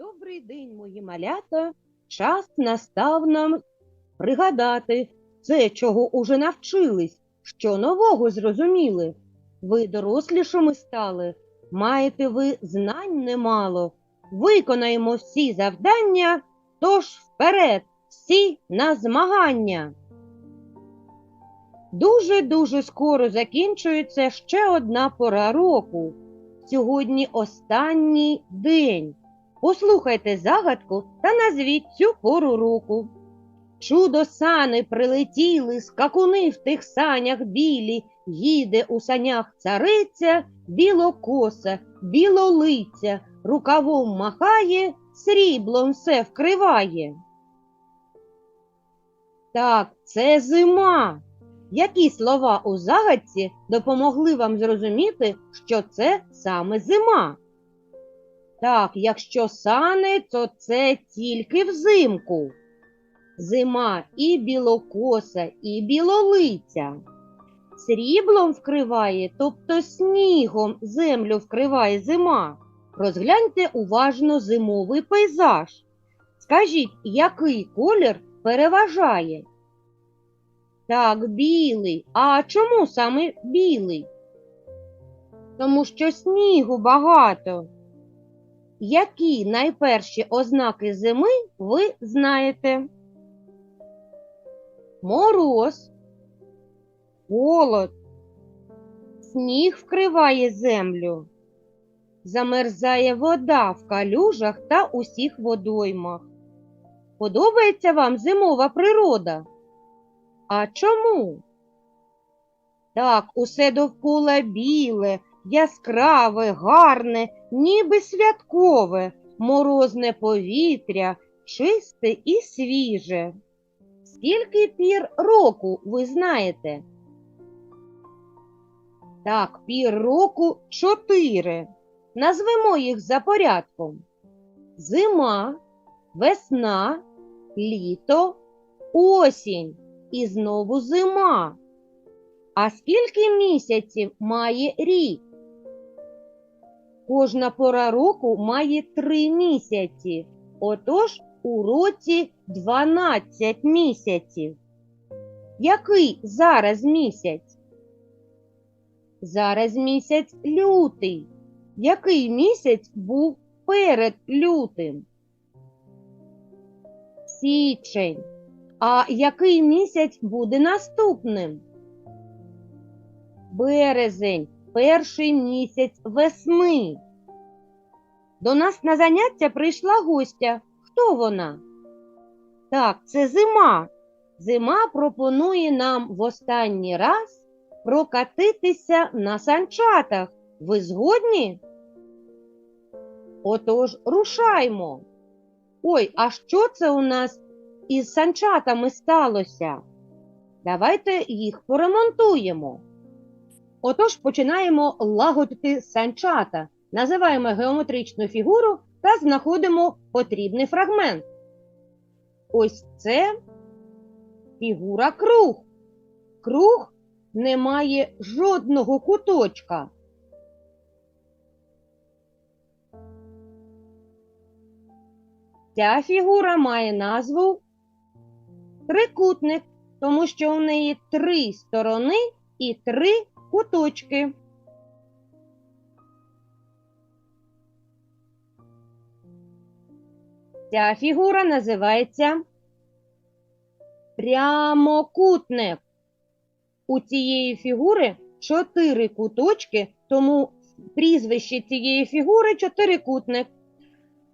Добрий день, мої малята. Час настав нам пригадати це, чого уже навчились, що нового зрозуміли. Ви дорослішими стали, маєте ви знань немало. Виконаємо всі завдання, тож вперед, всі на змагання. Дуже-дуже скоро закінчується ще одна пора року. Сьогодні останній день. Послухайте загадку та назвіть цю пору року. Чудо сани прилетіли, скакуни в тих санях білі, їде у санях цариця, білокоса, білолиця, рукавом махає, сріблом все вкриває. Так, це зима. Які слова у загадці допомогли вам зрозуміти, що це саме зима? Так, якщо сани, то це тільки взимку. Зима і білокоса, і білолиця. Сріблом вкриває, тобто снігом землю вкриває зима. Розгляньте уважно зимовий пейзаж. Скажіть, який колір переважає? Так, білий. А чому саме білий? Тому що снігу багато. Які найперші ознаки зими ви знаєте? Мороз, холод, сніг вкриває землю, замерзає вода в калюжах та усіх водоймах. Подобається вам зимова природа? А чому? Так, усе довкола біле, яскраве, гарне, ніби святкове, морозне повітря, чисте і свіже. Скільки пір року ви знаєте? Так, пір року чотири. Назвемо їх за порядком. Зима, весна, літо, осінь і знову зима. А скільки місяців має рік? Кожна пора року має три місяці. Отож у році 12 місяців. Який зараз місяць? Зараз місяць лютий. Який місяць був перед лютим? Січень. А який місяць буде наступним? Березень, перший місяць весни. До нас на заняття прийшла гостя. Хто вона? Так, це зима. Зима пропонує нам в останній раз прокатитися на санчатах. Ви згодні? Отож, рушаймо. Ой, а що це у нас із санчатами сталося? Давайте їх поремонтуємо. Отож, починаємо лагодити санчата, називаємо геометричну фігуру та знаходимо потрібний фрагмент. Ось це фігура круг. Круг не має жодного куточка. Ця фігура має назву трикутник, тому що у неї три сторони і три куточки. Ця фігура називається прямокутник. У цієї фігури чотири куточки, тому прізвище цієї фігури чотирикутник.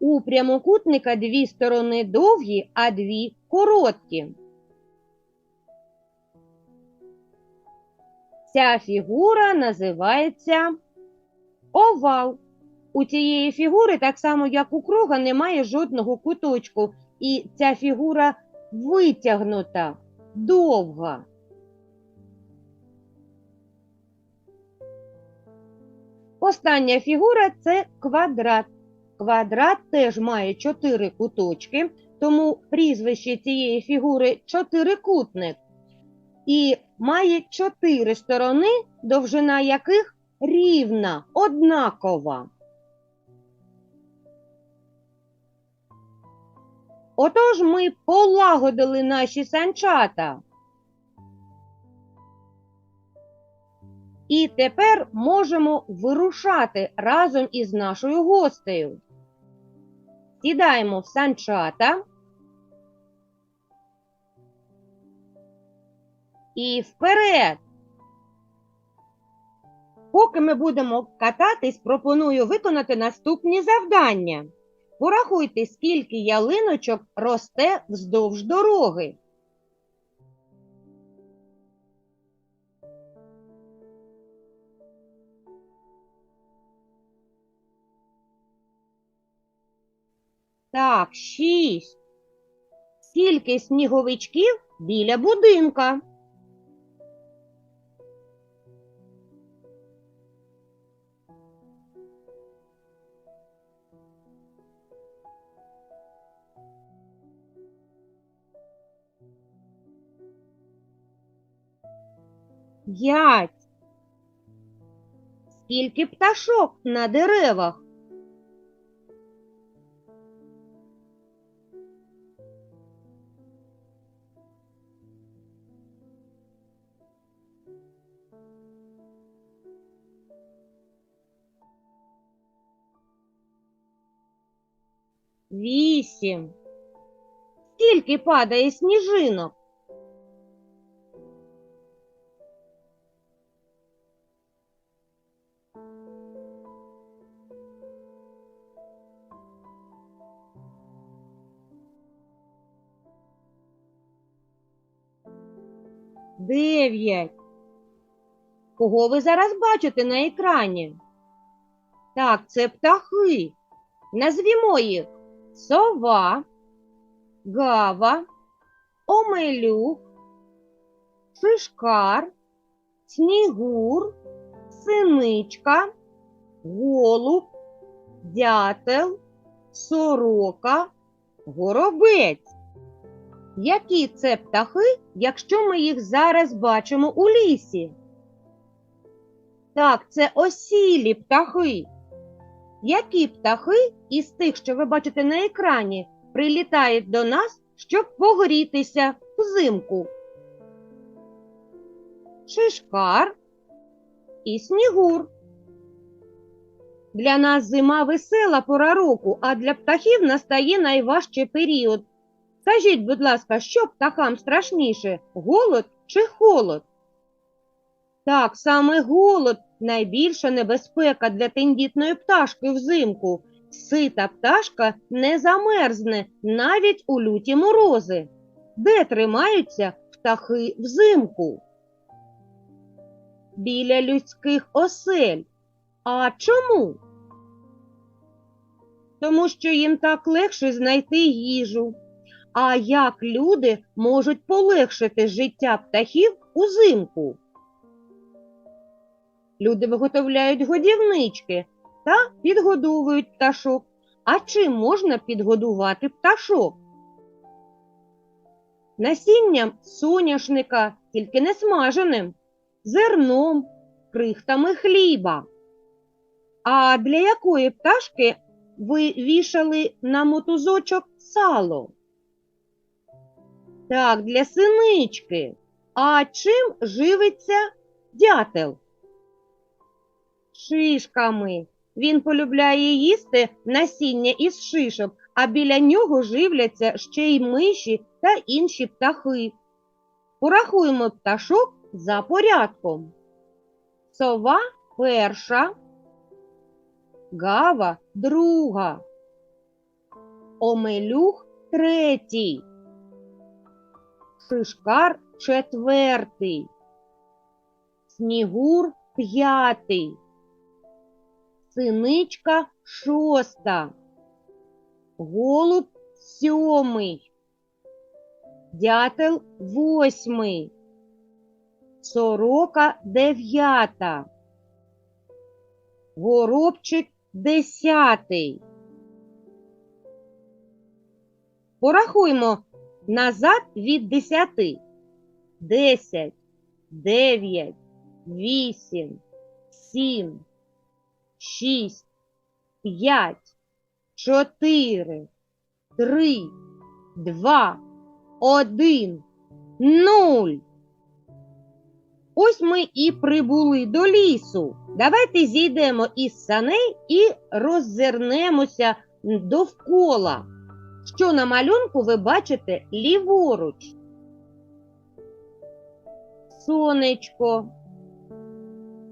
У прямокутника дві сторони довгі, а дві короткі. Ця фігура називається овал. У цієї фігури, так само як у круга, немає жодного куточку, і ця фігура витягнута, довга. Остання фігура це квадрат. Квадрат теж має чотири куточки, тому прізвище цієї фігури чотирикутник. І має чотири сторони, довжина яких рівна, однакова. Отож ми полагодили наші санчата. І тепер можемо вирушати разом із нашою гостею. Сідаємо в санчата. І вперед. Поки ми будемо кататись, пропоную виконати наступні завдання. Порахуйте, скільки ялиночок росте вздовж дороги. Так, шість. Скільки сніговичків біля будинка? П'ять. Скільки пташок на деревах? Вісім. Скільки падає сніжинок? Дев'ять. Кого ви зараз бачите на екрані? Так, це птахи. Назвімо їх сова, гава, омелюк, шишкар, снігур, синичка, голуб, дятел, сорока, горобець. Які це птахи, якщо ми їх зараз бачимо у лісі? Так, це осілі птахи. Які птахи із тих, що ви бачите на екрані, прилітають до нас, щоб погрітися взимку? Шишкар і снігур. Для нас зима весела пора року, а для птахів настає найважчий період. Скажіть, будь ласка, що птахам страшніше голод чи холод? Так, саме голод найбільша небезпека для тендітної пташки взимку. Сита пташка не замерзне навіть у люті морози. Де тримаються птахи взимку? Біля людських осель. А чому? Тому що їм так легше знайти їжу. А як люди можуть полегшити життя птахів узимку? Люди виготовляють годівнички та підгодовують пташок. А чим можна підгодувати пташок? Насінням соняшника, тільки не смаженим, зерном, крихтами хліба. А для якої пташки ви вішали на мотузочок сало? Так, для синички. А чим живиться дятел? Шишками. Він полюбляє їсти насіння із шишок, а біля нього живляться ще й миші та інші птахи. Порахуємо пташок за порядком. Сова перша, гава друга, омелюх третій, шишкар четвертий, снігур п'ятий, синичка шоста, голуб сьомий, дятел восьмий, сорока дев'ята, горобчик десятий. Порахуймо назад від десяти. Десять, дев'ять, вісім, сім, шість, п'ять, чотири, три, два, один, нуль. Ось ми і прибули до лісу. Давайте зійдемо із саней і роззирнемося довкола. Що на малюнку ви бачите ліворуч? Сонечко,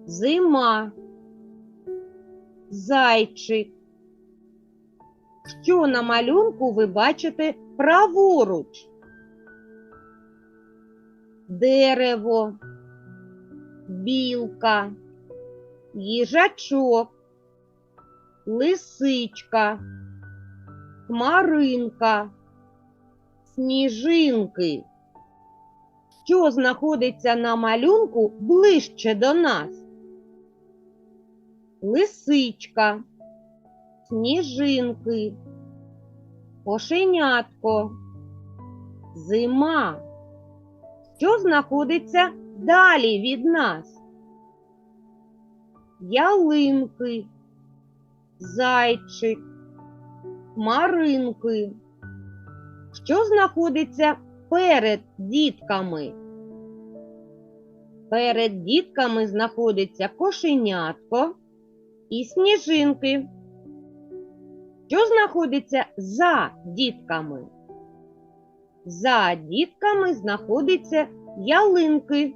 зима, зайчик. Що на малюнку ви бачите праворуч? Дерево, білка, їжачок, лисичка, хмаринка, сніжинки. Що знаходиться на малюнку ближче до нас? Лисичка, сніжинки, кошенятко, зима. Що знаходиться далі від нас? Ялинки, зайчик, хмаринки. Що знаходиться перед дітками? Перед дітками знаходиться кошенятко і сніжинки. Що знаходиться за дітками? За дітками знаходиться ялинки.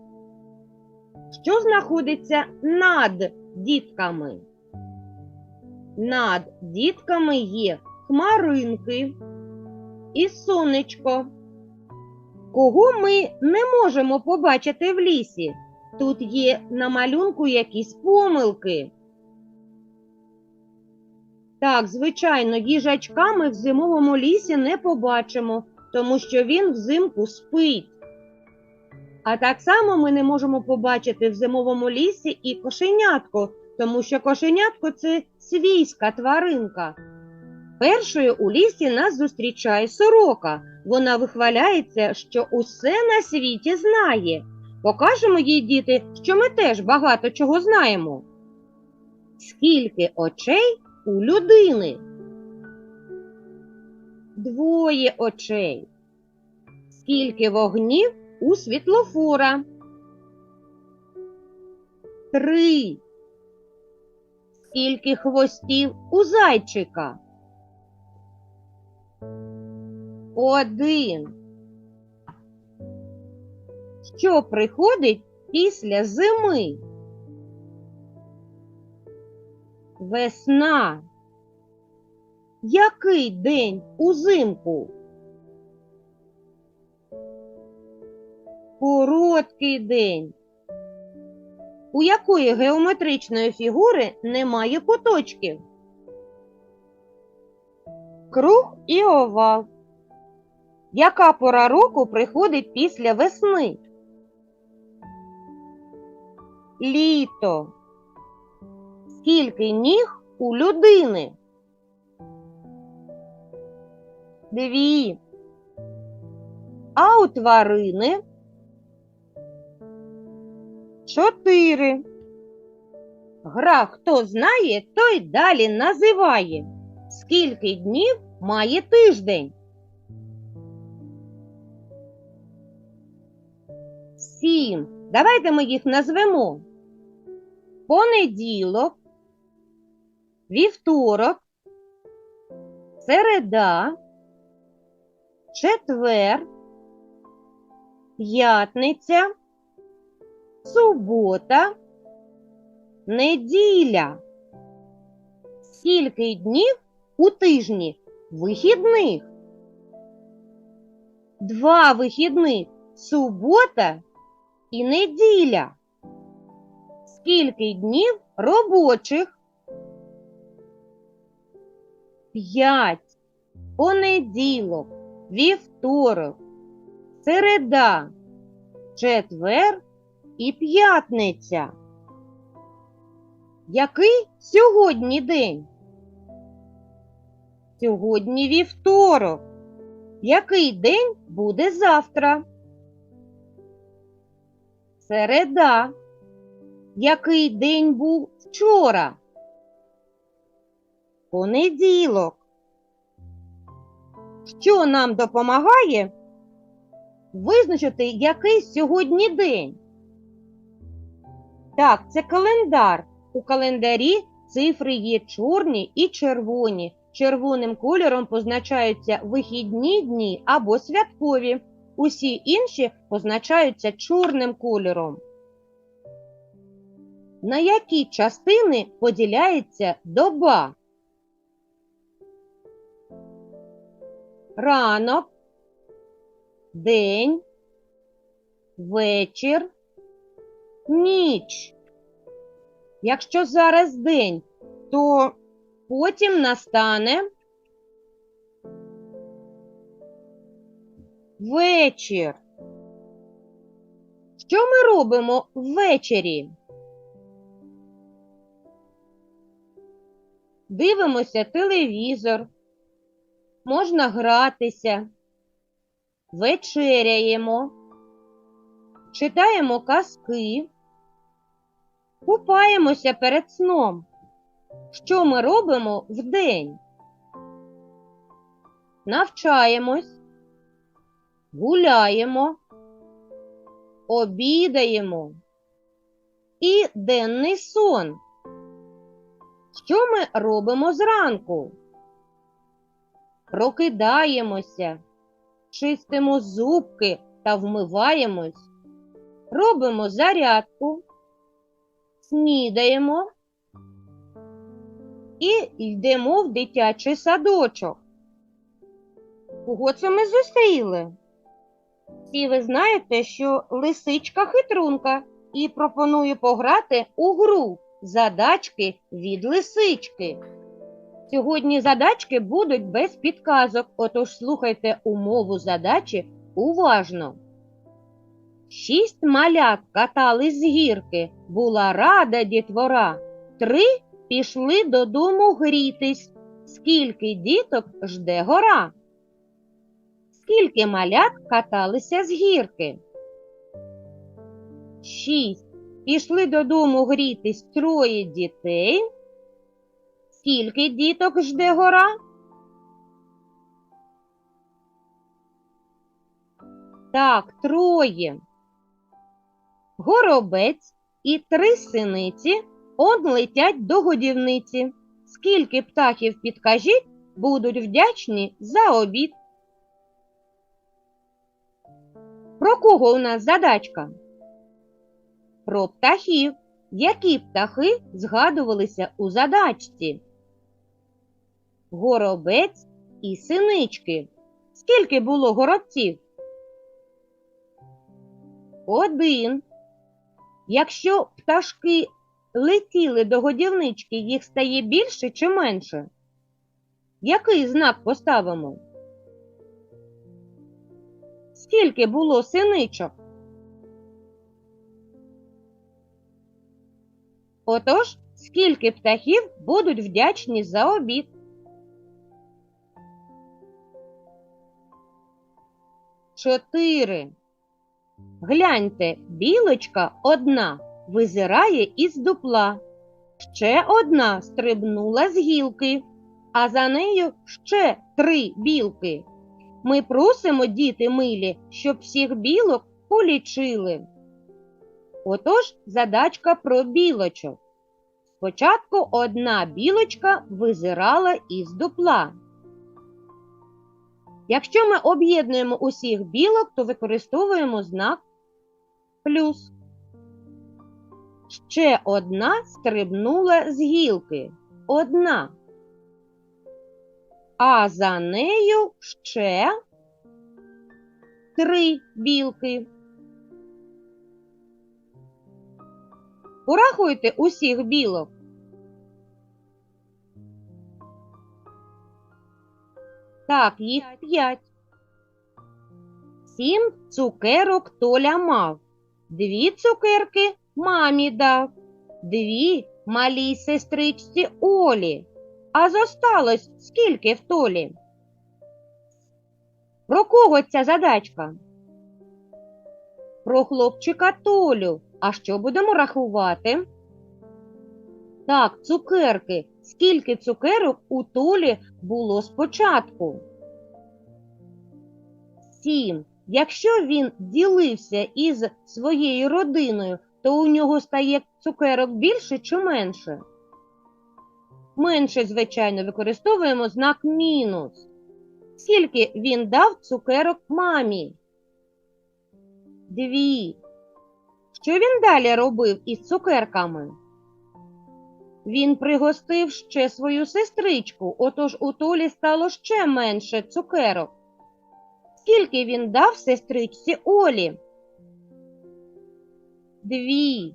Що знаходиться над дітками? Над дітками є хмаринки і сонечко. Кого ми не можемо побачити в лісі? Тут є на малюнку якісь помилки. Так, звичайно, їжачка ми в зимовому лісі не побачимо, тому що він взимку спить. А так само ми не можемо побачити в зимовому лісі і кошенятко, тому що кошенятко це свійська тваринка. Першою у лісі нас зустрічає сорока. Вона вихваляється, що усе на світі знає. Покажемо їй, діти, що ми теж багато чого знаємо. Скільки очей у людини? Двоє очей. Скільки вогнів у світлофора? Три. Скільки хвостів у зайчика? Один. Що приходить після зими? Весна. Який день узимку? Короткий день. У якої геометричної фігури немає куточків? Круг і овал. Яка пора року приходить після весни? Літо. Скільки ніг у людини? Дві. А у тварини? Чотири. Гра хто знає, той далі називає. Скільки днів має тиждень? Сім. Давайте ми їх назвемо. Понеділок, вівторок, середа, четвер, п'ятниця, субота, неділя. Скільки днів у тижні вихідних? Два вихідних субота і неділя. Скільки днів робочих? П'ять. Понеділок, вівторок, середа, четвер і п'ятниця. Який сьогодні день? Сьогодні вівторок. Який день буде завтра? Середа. Який день був вчора? Понеділок. що нам допомагає визначити, який сьогодні день. Так, це календар. У календарі цифри є чорні і червоні. Червоним кольором позначаються вихідні дні або святкові. Усі інші позначаються чорним кольором. На які частини поділяється доба? Ранок, день, вечір, ніч. Якщо зараз день, то потім настане вечір. Що ми робимо ввечері? Дивимося телевізор, можна гратися, вечеряємо, читаємо казки, купаємося перед сном. Що ми робимо вдень? Навчаємось, гуляємо, обідаємо і денний сон. Що ми робимо зранку? Прокидаємося, чистимо зубки та вмиваємось, робимо зарядку, снідаємо і йдемо в дитячий садочок. Кого це ми зустріли? Всі ви знаєте, що лисичка хитрунка і пропонує пограти у гру задачки від лисички. Сьогодні задачки будуть без підказок, отож слухайте умову задачі уважно. Шість малят катали з гірки, була рада дітвора. Три пішли додому грітись. Скільки діток жде гора? Скільки малят каталися з гірки? Шість. Пішли додому грітись троє дітей. Скільки діток жде гора? Так, троє. Горобець і три синиці он летять до годівниці. Скільки птахів підкажіть, будуть вдячні за обід. Про кого у нас задачка? Про птахів. Які птахи згадувалися у задачці? Горобець і синички. Скільки було горобців? Один. Якщо пташки летіли до годівнички, їх стає більше чи менше? Який знак поставимо? Скільки було синичок? Отож, скільки птахів будуть вдячні за обід? Чотири. Гляньте, білочка одна визирає із дупла. Ще одна стрибнула з гілки, а за нею ще три білки. Ми просимо, діти милі, щоб всіх білок полічили. Отож, задачка про білочок. Спочатку одна білочка визирала із дупла. Якщо ми об'єднуємо усіх білок, то використовуємо знак плюс. Ще одна стрибнула з гілки. Одна. А за нею ще три білки. Порахуйте усіх білок. Так, їх п'ять. Сім цукерок Толя мав. Дві цукерки мамі дав, дві малій сестричці Олі. А зосталось скільки в толі? Про кого ця задачка? Про хлопчика Толю. А що будемо рахувати? Так, цукерки. Скільки цукерок у Толі було спочатку? Втім, якщо він ділився із своєю родиною, то у нього стає цукерок більше чи менше? Менше, звичайно, використовуємо знак мінус. Скільки він дав цукерок мамі? Дві. Що він далі робив із цукерками? Він пригостив ще свою сестричку, отож у Толі стало ще менше цукерок. Скільки він дав сестричці Олі? Дві.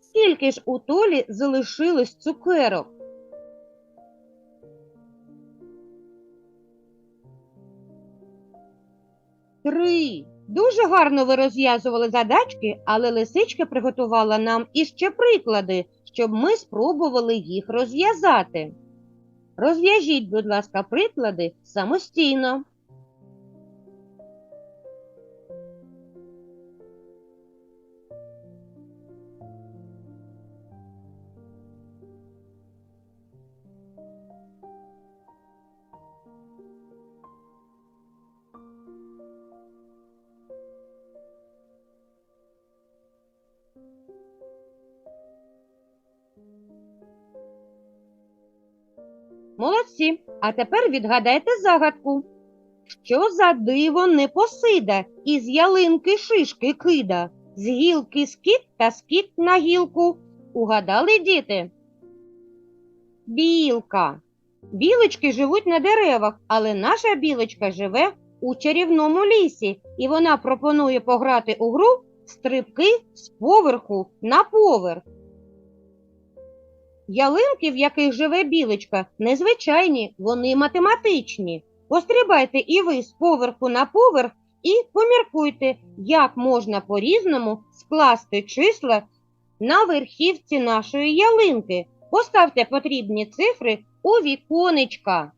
Скільки ж у Толі залишилось цукерок? Три. Дуже гарно ви розв'язували задачки, але лисичка приготувала нам іще приклади, щоб ми спробували їх розв'язати. Розв'яжіть, будь ласка, приклади самостійно. Молодці. А тепер відгадайте загадку. Що за диво непосида, із ялинки шишки кида, з гілки скіт та скіт на гілку. Угадали, діти? Білка. Білочки живуть на деревах, але наша білочка живе у чарівному лісі, і вона пропонує пограти у гру стрибки з поверху на поверх. Ялинки, в яких живе білочка, незвичайні, вони математичні. Пострибайте і ви з поверху на поверх і поміркуйте, як можна по-різному скласти числа на верхівці нашої ялинки. Поставте потрібні цифри у віконечка.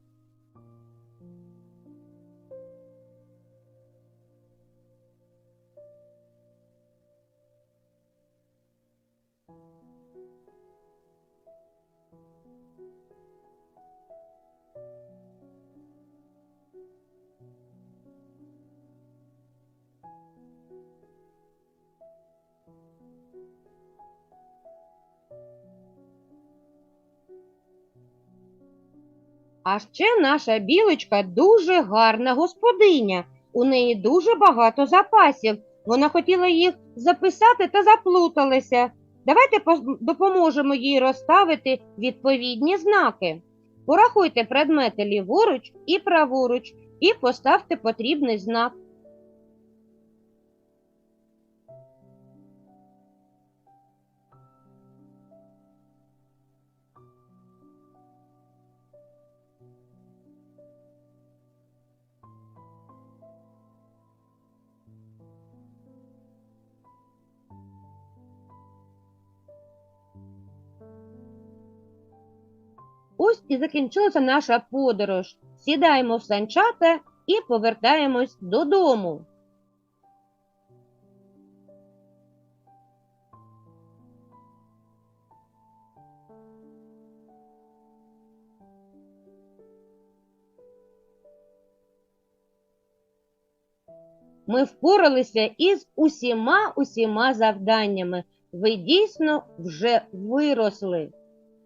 А ще наша білочка дуже гарна господиня. У неї дуже багато запасів. Вона хотіла їх записати та заплуталася. Давайте допоможемо їй розставити відповідні знаки. Порахуйте предмети ліворуч і праворуч і поставте потрібний знак. Ось і закінчилася наша подорож. Сідаємо в санчата і повертаємось додому. Ми впоралися із усіма усіма завданнями. Ви дійсно вже виросли.